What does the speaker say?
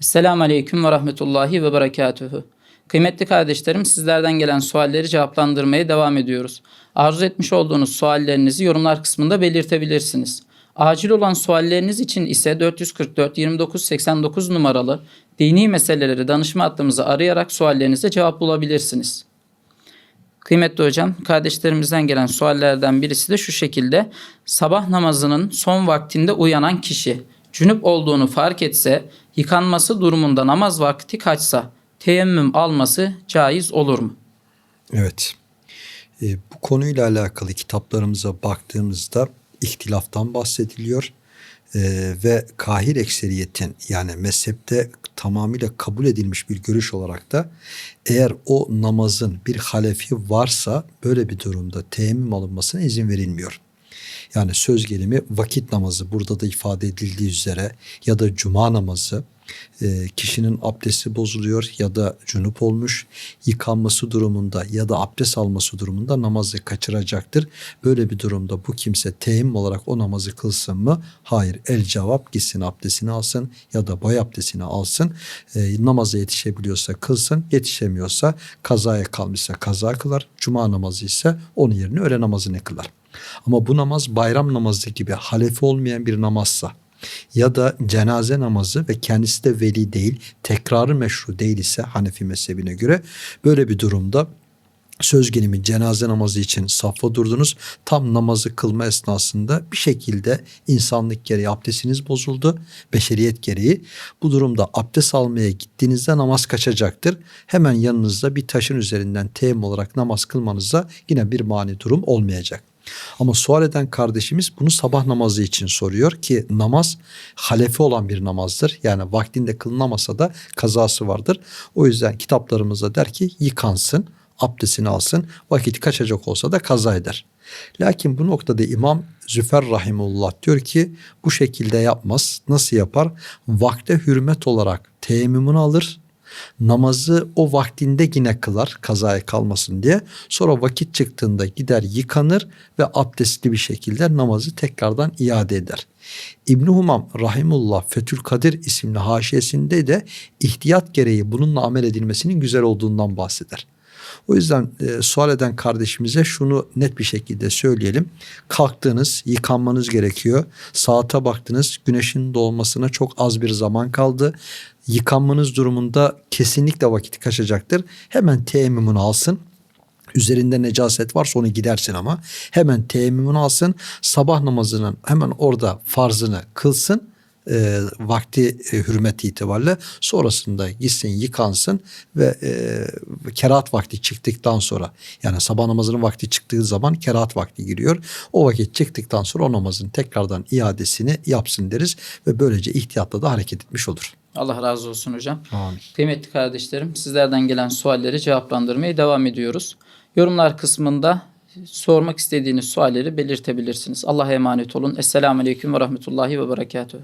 Selamun Aleyküm ve Rahmetullahi ve Berekatuhu. Kıymetli kardeşlerim sizlerden gelen sualleri cevaplandırmaya devam ediyoruz. Arzu etmiş olduğunuz suallerinizi yorumlar kısmında belirtebilirsiniz. Acil olan sualleriniz için ise 444 29 89 numaralı dini meseleleri danışma hattımızı arayarak suallerinize cevap bulabilirsiniz. Kıymetli hocam, kardeşlerimizden gelen suallerden birisi de şu şekilde. Sabah namazının son vaktinde uyanan kişi cünüp olduğunu fark etse, yıkanması durumunda namaz vakti kaçsa, teyemmüm alması caiz olur mu? Evet. E, bu konuyla alakalı kitaplarımıza baktığımızda ihtilaftan bahsediliyor. E, ve kahir ekseriyetin yani mezhepte tamamıyla kabul edilmiş bir görüş olarak da eğer o namazın bir halefi varsa böyle bir durumda teyemmüm alınmasına izin verilmiyor. Yani söz gelimi vakit namazı burada da ifade edildiği üzere ya da cuma namazı e, kişinin abdesti bozuluyor ya da cunup olmuş yıkanması durumunda ya da abdest alması durumunda namazı kaçıracaktır. Böyle bir durumda bu kimse teyemmüm olarak o namazı kılsın mı? Hayır el cevap gitsin abdestini alsın ya da boy abdestini alsın. E, namaza yetişebiliyorsa kılsın yetişemiyorsa kazaya kalmışsa kaza kılar. Cuma namazı ise onun yerine öğle namazını kılar. Ama bu namaz bayram namazı gibi halefi olmayan bir namazsa ya da cenaze namazı ve kendisi de veli değil, tekrarı meşru değil ise Hanefi mezhebine göre böyle bir durumda söz gelimi cenaze namazı için saffa durdunuz. Tam namazı kılma esnasında bir şekilde insanlık gereği abdestiniz bozuldu. Beşeriyet gereği. Bu durumda abdest almaya gittiğinizde namaz kaçacaktır. Hemen yanınızda bir taşın üzerinden teyemmüm olarak namaz kılmanıza yine bir mani durum olmayacak. Ama sual eden kardeşimiz bunu sabah namazı için soruyor ki namaz halefi olan bir namazdır. Yani vaktinde kılınamasa da kazası vardır. O yüzden kitaplarımızda der ki yıkansın, abdestini alsın, vakit kaçacak olsa da kaza eder. Lakin bu noktada İmam Züfer Rahimullah diyor ki bu şekilde yapmaz. Nasıl yapar? Vakte hürmet olarak teyemmümünü alır, namazı o vaktinde yine kılar kazaya kalmasın diye. Sonra vakit çıktığında gider yıkanır ve abdestli bir şekilde namazı tekrardan iade eder. İbn Humam Rahimullah Fetül Kadir isimli haşiyesinde de ihtiyat gereği bununla amel edilmesinin güzel olduğundan bahseder. O yüzden e, sual eden kardeşimize şunu net bir şekilde söyleyelim. Kalktınız, yıkanmanız gerekiyor. Saate baktınız, güneşin doğmasına çok az bir zaman kaldı. Yıkanmanız durumunda kesinlikle vakit kaçacaktır. Hemen teyemmümünü alsın. Üzerinde necaset varsa onu gidersin ama hemen teyemmümünü alsın. Sabah namazının hemen orada farzını kılsın e, vakti e, hürmeti itibariyle sonrasında gitsin yıkansın ve e, kerahat vakti çıktıktan sonra yani sabah namazının vakti çıktığı zaman kerahat vakti giriyor. O vakit çıktıktan sonra o namazın tekrardan iadesini yapsın deriz ve böylece ihtiyatla da hareket etmiş olur. Allah razı olsun hocam. Amin. Kıymetli kardeşlerim sizlerden gelen sualleri cevaplandırmaya devam ediyoruz. Yorumlar kısmında sormak istediğiniz sualleri belirtebilirsiniz. Allah'a emanet olun. Esselamu Aleyküm ve Rahmetullahi ve Berekatuhu.